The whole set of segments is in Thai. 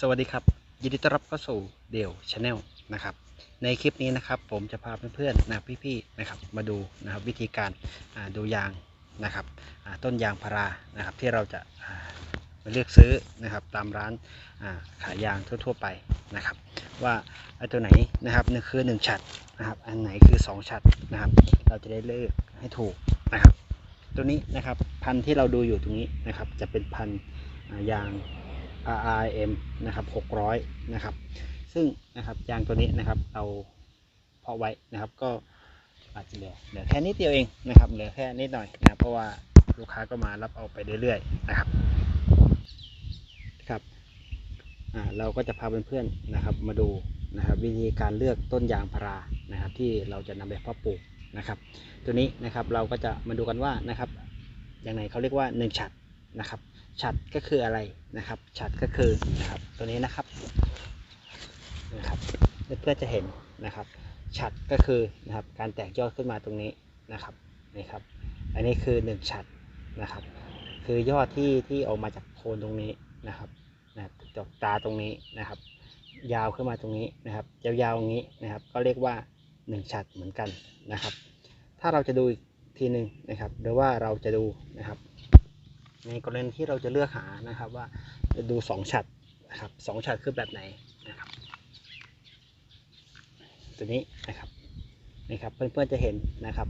สวัสดีครับ ยินดีต้อนรับเข้าสู่เดี่ยวชาแนลนะครับในคลิปนี้นะครับผมจะพาเพื่อนๆนะพี่ๆนะครับมาดูนะครับวิธีการดูยางนะครับต้นยางพารานะครับที่เราจะมาเลือกซื้อนะครับตามร้านขายยางทั่ว ๆ ไปนะครับ ว่าไอ้ตัวไหนนะครับหนึ่งคือ1ฉัดนะครับอันไหนคือ2ฉัดนะครับ เราจะได้เลือกให้ถูกนะครับ ตัวนี้นะครับพันธุ์ที่เราดูอยู่ตรงนี้นะครับจะเป็นพันธุ์ยาง RRM นะครับ600 นะครับ ซึ่งนะครับยางตัวนี้นะครับเราเพาะไว้นะครับ ก็อาจจะเหลือเหลือแค่นิดเดียวเองนะครับเหลือแค่นิดหน่อยนะเพราะว่าลูกค้าก็มารับเอาไปเรื่อยๆนะครับครับอ่าเราก็จะพาเพื่อนๆนะครับ มาดูนะครับ วิธีการเลือกต้นยางพารานะครับ ที่เราจะนำไปเพาะปลูกนะครับ ตัวนี้นะครับเราก็จะมาดูกันว่านะครับอย่างไหนเขาเรียกว่า1ฉัดนะครับ ฉัดก็คืออะไรนะครับ ฉัดก็คือนะครับตัวนี้นะครับนะครับเพื่อจะเห็นนะครับ ฉัดก็คือนะครับการแตกยอดขึ้นมาตรงนี้นะครับนี่ครับ อันนี้คือ 1 ฉัดนะครับ คือยอดที่ที่ออกมาจากโคนตรงนี้นะครับนะจากตาตรงนี้นะครับ ยาวขึ้นมาตรงนี้นะครับ ยาวๆอย่างนี้นะครับ ก็เรียกว่า 1 ฉัดเหมือนกันนะครับ ถ้าเราจะดูอีกทีหนึ่งนะครับ หรือว่าเราจะดูนะครับ ในกรณีที่เราจะเลือกหานะครับว่าจะดู2ฉัดนะครับสองฉัดคือแบบไหนนะครับ ตัวนี้นะครับนี่ครับเพื่อนๆจะเห็นนะครับ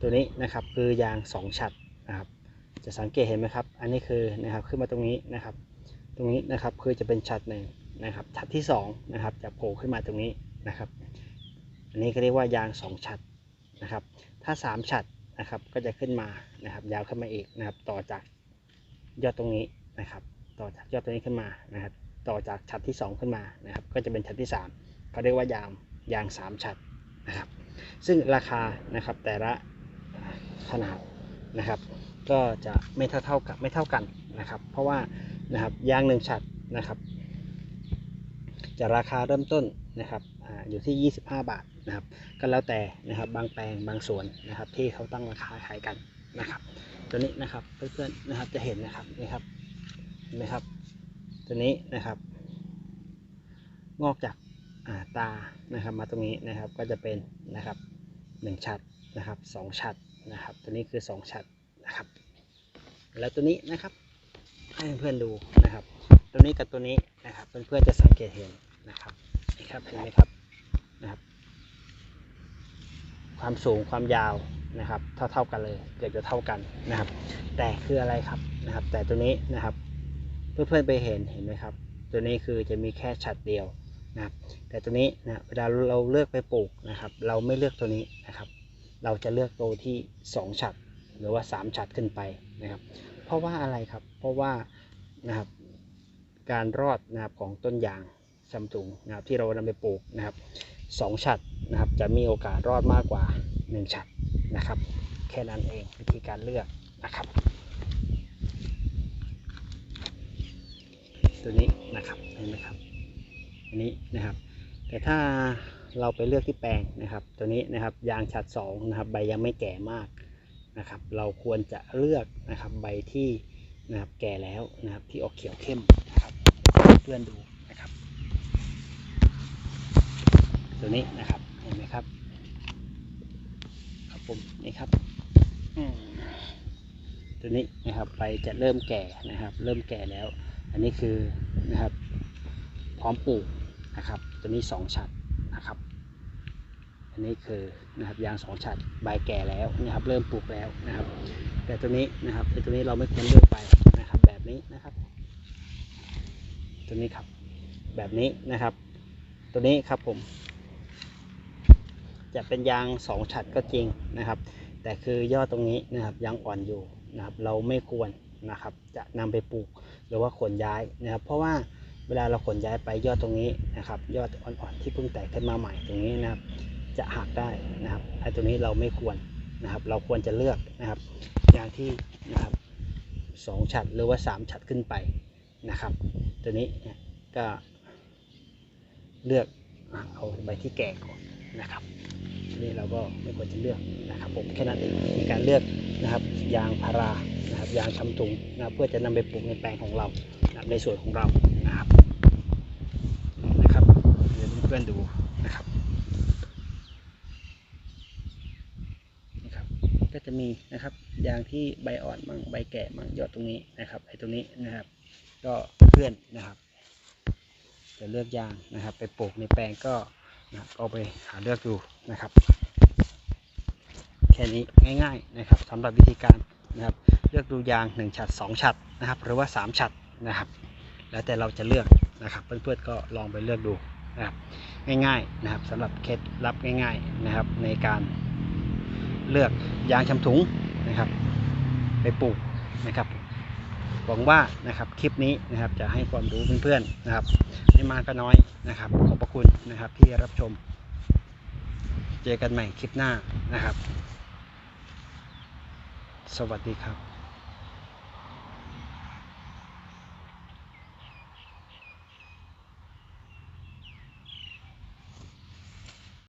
ตัวนี้นะครับคือยาง2ฉัดนะครับจะสังเกตเห็นไหมครับ อันนี้คือนะครับขึ้นมาตรงนี้นะครับ ตรงนี้นะครับคือจะเป็นฉัดหนึ่งนะครับฉัดที่2นะครับจะโผล่ขึ้นมาตรงนี้นะครับ อันนี้ก็เรียกว่ายาง2ฉัดนะครับ ถ้า3ฉัด นะครับ ก็จะขึ้นมานะครับ ยาวขึ้นมาอีกนะครับ ต่อจากยอดตรงนี้นะครับ ต่อจากยอดตรงนี้ขึ้นมานะครับ ต่อจากฉัดที่ 2 ขึ้นมานะครับ ก็จะเป็นฉัดที่3เขาเรียกว่ายางยาง3ฉัดนะครับ ซึ่งราคานะครับแต่ละขนาดนะครับ ก็จะไม่เท่าเท่ากับไม่เท่ากันนะครับ เพราะว่านะครับยางหนึ่งฉัดนะครับ จะราคาเริ่มต้น นะครับอาอยู่ที่ 25 บาทนะครับ ก็แล้วแต่นะครับบางแปลงบางส่วนนะครับ ที่เขาตั้งราคาขายกันนะครับ ตัวนี้นะครับเพื่อนๆนะครับจะเห็นนะครับนี่ครับเห็นไหมครับ ตัวนี้นะครับ งอกจากอ่าตานะครับมาตรงนี้นะครับก็จะเป็นนะครับหนึ่งฉัดนะครับสองฉัดนะครับ ตัวนี้คือสองฉัดนะครับ แล้วตัวนี้นะครับให้เพื่อนๆดูนะครับ ตัวนี้กับตัวนี้นะครับเพื่อนๆจะสังเกตเห็นนะครับ นี่ครับเห็นไหมครับนะครับ ความสูงความยาวนะครับ เท่าเท่ากันเลยเกือบจะเท่ากันนะครับ แต่คืออะไรครับนะครับ แต่ตัวนี้นะครับ เพื่อนๆไปเห็นเห็นไหมครับ ตัวนี้คือจะมีแค่ฉัดเดียวนะครับ แต่ตัวนี้นะเวลาเราเลือกไปปลูกนะครับ เราไม่เลือกตัวนี้นะครับ เราจะเลือกตัวที่2ฉัดหรือว่า3ฉัดขึ้นไปนะครับ เพราะว่าอะไรครับ เพราะว่านะครับการรอดนะครับของต้นยาง ซัมซุงนะครับที่เรานำไปปลูกนะครับสองฉัดนะครับจะมีโอกาสรอดมากกว่า 1 ฉัดนะครับ แค่นั้นเองวิธีการเลือกนะครับ ตัวนี้นะครับเห็นไหมครับอันนี้นะครับ แต่ถ้าเราไปเลือกที่แปลงนะครับ ตัวนี้นะครับยางฉัดสองนะครับใบยังไม่แก่มากนะครับ เราควรจะเลือกนะครับใบที่นะครับแก่แล้วนะครับที่ออกเขียวเข้มนะครับเพื่อนดูนะครับ ตัวนี้นะครับ เห็นไหมครับ ครับผมนี่ครับตัวนี้นะครับใบจะเริ่มแก่นะครับ เริ่มแก่แล้ว อันนี้คือนะครับ พร้อมปลูกนะครับ ตัวนี้สองฉัดนะครับ อันนี้คือนะครับยางสองฉัดใบแก่แล้วนะครับ เริ่มปลูกแล้วนะครับ แต่ตัวนี้นะครับไอตัวนี้เราไม่ควรเลือกไปนะครับ แบบนี้นะครับ ตัวนี้ครับ แบบนี้นะครับ ตัวนี้ครับผม จะเป็นยางสองฉัดก็จริงนะครับ แต่คือยอดตรงนี้นะครับยังอ่อนอยู่นะครับ เราไม่ควรนะครับ จะนำไปปลูกหรือว่าขนย้ายนะครับ เพราะว่าเวลาเราขนย้ายไปยอดตรงนี้นะครับ ยอดอ่อนๆที่เพิ่งแตกขึ้นมาใหม่ตรงนี้นะครับ จะหักได้นะครับไอ้ตัวนี้เราไม่ควรนะครับ เราควรจะเลือกนะครับอย่างที่นะครับสองฉัดหรือว่าสามฉัดขึ้นไปนะครับ ตัวนี้เนี่ยก็เลือกเอาใบที่แก่ก่อนนะครับ นี่เราก็ไม่ควรจะเลือกนะครับผมแค่นั้นเองมีการเลือกนะครับยางพารานะครับยางชำถุงนะเพื่อจะนำไปปลูกในแปลงของเรานะรในส่วนของเรานะครับนะครับเดี๋ยวเพื่อนดูนะครับนะครับก็จะมีนะครับยางที่ใบอ่อนมั่งใบแก่มั่งยอดตรงนี้นะครับไอ้ตรงนี้นะครับ ก็เพื่อนนะครับ จะเลือกยางนะครับ ไปปลูกในแปลงก็ นะเอาไปหาเลือกดูนะครับ แค่นี้ง่ายๆนะครับสำหรับวิธีการนะครับเลือกดูยาง1ฉัด2ฉัดนะครับ หรือว่า 3ฉัดนะครับ แล้วแต่เราจะเลือกนะครับ เพื่อนๆก็ลองไปเลือกดูนะครับง่ายๆนะครับสำหรับเคล็ดลับง่ายๆนะครับ ในการเลือกยางชำถุงนะครับ ไปปลูกนะครับ หวังว่านะครับคลิปนี้นะครับจะให้ความรู้เพื่อนๆนะครับไม่มากก็น้อยนะครับ ขอบพระคุณนะครับที่รับชม เจอกันใหม่คลิปหน้านะครับ สวัสดีครับ